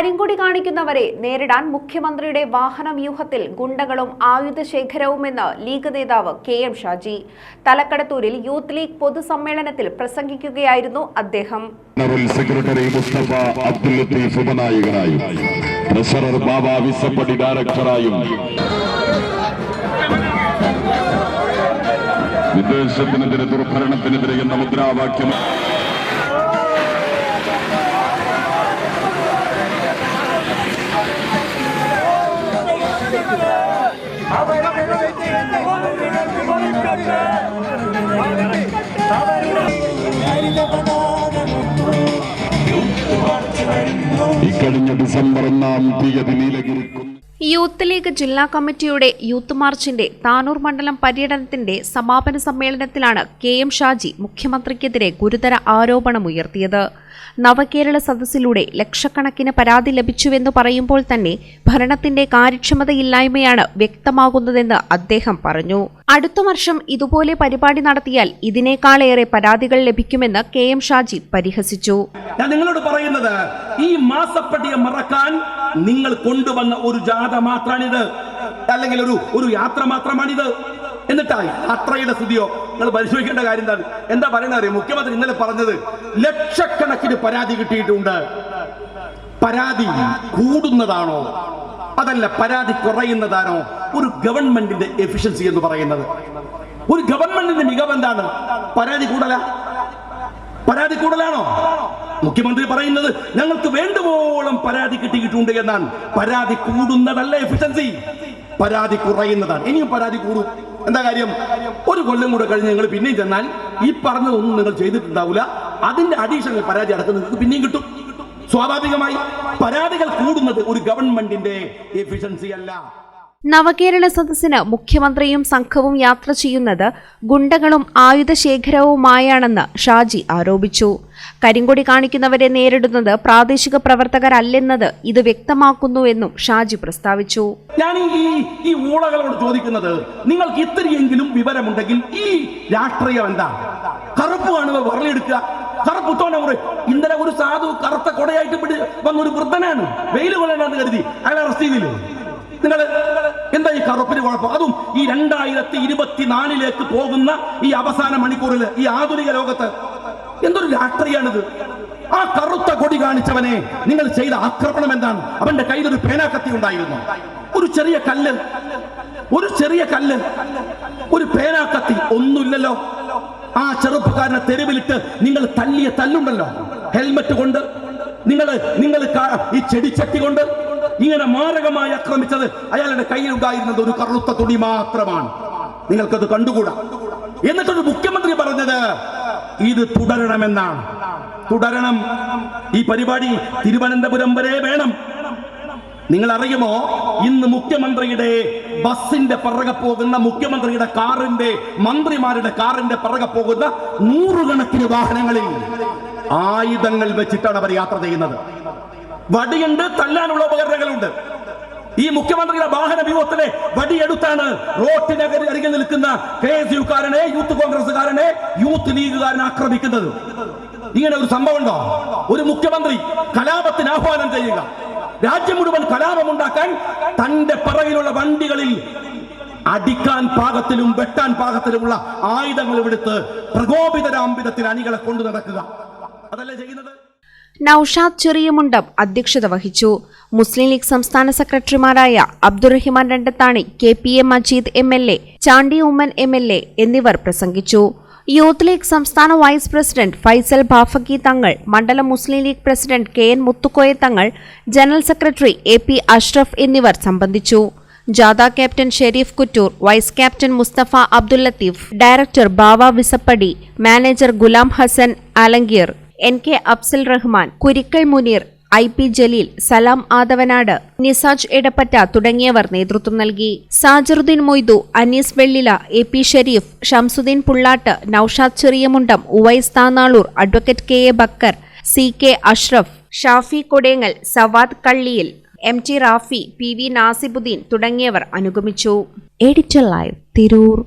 കരിങ്കൊടി കാണിക്കുന്നവരെ നേരിടാൻ മുഖ്യമന്ത്രിയുടെ വാഹന വ്യൂഹത്തിൽ ഗുണ്ടകളും ആയുധശേഖരവുമെന്ന് ലീഗ് നേതാവ് കെ എം ഷാജി. തലക്കടത്തൂരിൽ യൂത്ത് ലീഗ് പൊതുസമ്മേളനത്തിൽ പ്രസംഗിക്കുകയായിരുന്നു അദ്ദേഹം. സെക്രട്ടറി മുദ്രാവാക്യം യൂത്ത് ലീഗ് ജില്ലാ കമ്മിറ്റിയുടെ യൂത്ത് മാർച്ചിന്റെ താനൂർ മണ്ഡലം പര്യടനത്തിന്റെ സമാപന സമ്മേളനത്തിലാണ് കെ എം ഷാജി മുഖ്യമന്ത്രിക്കെതിരെ ഗുരുതര ആരോപണമുയർത്തിയത്. നവകേരള സദസ്സിലൂടെ ലക്ഷക്കണക്കിന് പരാതി ലഭിച്ചുവെന്ന് പറയുമ്പോൾ തന്നെ ഭരണത്തിന്റെ കാര്യക്ഷമതയില്ലായ്മയാണ് വ്യക്തമാകുന്നതെന്ന് അദ്ദേഹം പറഞ്ഞു. അടുത്ത വർഷം ഇതുപോലെ പരിപാടി നടത്തിയാൽ ഇതിനേക്കാളേറെ പരാതികൾ ലഭിക്കുമെന്ന് കെ എം ഷാജി പരിഹസിച്ചു. ഞാൻ നിങ്ങളോട് പറയുന്നത് ഈ മാസപ്പട്ടിയെ മറക്കാൻ നിങ്ങൾ കൊണ്ടുവന്ന ഒരു ജാഥ മാത്രമാണിത് അല്ലെങ്കിൽ ഒരു ഒരു യാത്ര മാത്രമാണിത്. എന്നിട്ടായി അത്രയുടെ സ്ഥിതിയോ നിങ്ങൾ പരിശോധിക്കേണ്ട കാര്യം എന്താണ്? എന്താ പറയുന്നത് അറിയാം? മുഖ്യമന്ത്രി ഇന്നലെ പറഞ്ഞത് ലക്ഷക്കണക്കിന് പരാതി കിട്ടിയിട്ടുണ്ട്. പരാതി കൂടുന്നതാണോ? അതല്ല പരാതി കുറയുന്നതാണോ? ഒരു ഗവൺമെന്റിന്റെ എഫിഷ്യൻസി എന്ന് പറയുന്നത്. ഒരു ഗവൺമെന്റിന്റെ മികവ് എന്താണ്? പരാതി കൂടല? പരാതി കൂടലാണോ? മുഖ്യമന്ത്രി പറയുന്നത് ഞങ്ങൾക്ക് വേണ്ടുവോളം പരാതി കിട്ടിയിട്ടുണ്ട് എന്നാണ്. പരാതി കൂടുന്നതല്ല എഫിഷ്യൻസി. പരാതി കുറയുന്നതാണ്. ഇനിയും പരാതി കൂടും. എന്താ കാര്യം? ഒരു കൊല്ലം കൂടെ കഴിഞ്ഞ് നിങ്ങൾ പിന്നെയും ചെന്നാൽ ഈ പറഞ്ഞതൊന്നും നിങ്ങൾ ചെയ്തിട്ടുണ്ടാവില്ല അതിന്റെ അഡീഷണൽ പരാതി അടക്കുന്നത് നിങ്ങൾക്ക് പിന്നെയും കിട്ടും. സ്വാഭാവികമായി പരാതികൾ കൂടുന്നത് ഒരു ഗവൺമെന്റിന്റെ എഫിഷ്യൻസി അല്ല. നവകേരള സദസ്സിന് മുഖ്യമന്ത്രിയും സംഘവും യാത്ര ചെയ്യുന്നത് ഗുണ്ടകളും ആയുധശേഖരവുമായാണെന്ന് ഷാജി ആരോപിച്ചു. കരിങ്കൊടി കാണിക്കുന്നവരെ നേരിടുന്നത് പ്രാദേശിക പ്രവർത്തകരല്ലെന്നത് ഇത് വ്യക്തമാക്കുന്നുവെന്നും ഷാജി പ്രസ്താവിച്ചു. ഞാൻ ഈ ഈ- ഊളകളോട് ചോദിക്കുന്നത് നിങ്ങൾക്ക് ഇത്രയെങ്കിലും വിവരമുണ്ടെങ്കിൽ ഈ രാഷ്ട്രീയം എന്താ? കറുപ്പ് കാണുക വറലെടുക്കുക ഇന്നലെ ഒരു സാധു കറുത്ത കൊടയായിട്ട് വന്ന ഒരു വൃദ്ധനാണ്. വെയിൽ കൊള്ളണമെന്ന് കരുതി. അയാൾ അറസ്റ്റ് ചെയ്തില്ലേ? നിങ്ങൾ എന്താ ഈ കറുപ്പിന് കുഴപ്പം? അതും ഈ രണ്ടായിരത്തി ഇരുപത്തിനാലിലേക്ക് പോകുന്ന ഈ അവസാന മണിക്കൂറിൽ ഈ ആധുനിക ലോകത്ത് എന്തൊരു രാഷ്ട്രീയാണിത്? ആ കറുത്ത കൊടി കാണിച്ചവനെ നിങ്ങൾ ചെയ്ത ആക്രമണം എന്താണ്? അവന്റെ കയ്യിൽ ഒരു പേനാക്കത്തി ഉണ്ടായിരുന്നു. ഒരു ചെറിയ കല്ല് ഒരു ചെറിയ കല്ല് ഒരു പേനാക്കത്തി ഒന്നുമില്ലല്ലോ. ആ ചെറുപ്പക്കാരനെ തെരുവിലിട്ട് നിങ്ങൾ തല്ലിയ തല്ലുണ്ടല്ലോ. ഹെൽമറ്റ് കൊണ്ട് നിങ്ങൾ നിങ്ങൾ ഈ ചെടിച്ചട്ടി കൊണ്ട് ഇങ്ങനെ മാരകമായി ആക്രമിച്ചത് അയാളുടെ കയ്യിൽ ഉണ്ടായിരുന്നത് ഒരു കറുത്ത തുണി മാത്രമാണ്. നിങ്ങൾക്കത് കണ്ടുകൂടാ? എന്നിട്ടൊരു മുഖ്യമന്ത്രി പറഞ്ഞത് ഇത് തുടരണമെന്നാണ്. തുടരണം. ഈ പരിപാടി തിരുവനന്തപുരം വരെ വേണം. നിങ്ങൾ അറിയുമോ ഇന്ന് മുഖ്യമന്ത്രിയുടെ ബസിന്റെ പിറകെ പോകുന്ന മുഖ്യമന്ത്രിയുടെ കാറിന്റെ മന്ത്രിമാരുടെ കാറിന്റെ പിറകെ പോകുന്ന നൂറുകണക്കിന് വാഹനങ്ങളിൽ ആയുധങ്ങൾ വെച്ചിട്ടാണ് അവർ യാത്ര ചെയ്യുന്നത്. വടിയുണ്ട് തല്ലാനുള്ള ഉപകരണങ്ങളുണ്ട്. ഈ മുഖ്യമന്ത്രിയുടെ വാഹന വ്യൂഹത്തിലെ വടിയെടുത്താണ് റോട്ടിന് അരികിൽ നിൽക്കുന്ന കെ എസ് യുക്കാരനെ യൂത്ത് കോൺഗ്രസ്സുകാരനെ യൂത്ത് ലീഗുകാരനെ ആക്രമിക്കുന്നത്. ഇങ്ങനെ ഒരു സംഭവം ഉണ്ടോ ഒരു മുഖ്യമന്ത്രി കലാപത്തിന് ആഹ്വാനം ചെയ്യുക. രാജ്യം മുഴുവൻ കലാപം ഉണ്ടാക്കാൻ തന്റെ പിറകിലുള്ള വണ്ടികളിൽ അടിക്കാൻ പാകത്തിലും വെട്ടാൻ പാകത്തിലുമുള്ള ആയുധങ്ങൾ എടുത്ത് പ്രകോപിതരാംബിതത്തിൽ അണികളെ കൊണ്ടു നടക്കുക. അതല്ലേ ചെയ്യുന്നത്? നൌഷാദ് ചെറിയമുണ്ടം അധ്യക്ഷത വഹിച്ചു. മുസ്ലിം ലീഗ് സംസ്ഥാന സെക്രട്ടറിമാരായ Abdurahiman Randathani K P A Majeed M L A Chandy Oommen M L A എന്നിവർ പ്രസംഗിച്ചു. യൂത്ത് ലീഗ് സംസ്ഥാന വൈസ് പ്രസിഡന്റ് ഫൈസൽ ബാഫക്കി തങ്ങൾ മണ്ഡലം Muslim league president K N Muthukoya Thangal general secretary A P Ashraf എന്നിവർ സംബന്ധിച്ചു. ജാഥ captain Sharif Kuttur vice captain Musthafa Abdul Latheef director Bava Visappadi manager Ghulam Hasan Alangir N K Afsal Rahman Kurikkal Muneer I P Jaleel Salam Athavanad Nisaj Edappatta തുടങ്ങിയവർ നേതൃത്വം നൽകി. Sajaruddin Moithu Anees Vellila A P Sharif Shamsuddin Pullat Noushad Cheriyamundam Uvais Tanalur advocate K A Bakkar C K Ashraf Shafi Kodengal Sawad Kalliyil M T Rafi P V Nasibuddin തുടങ്ങിയവർ അനുഗമിച്ചു. Editor live Tirur.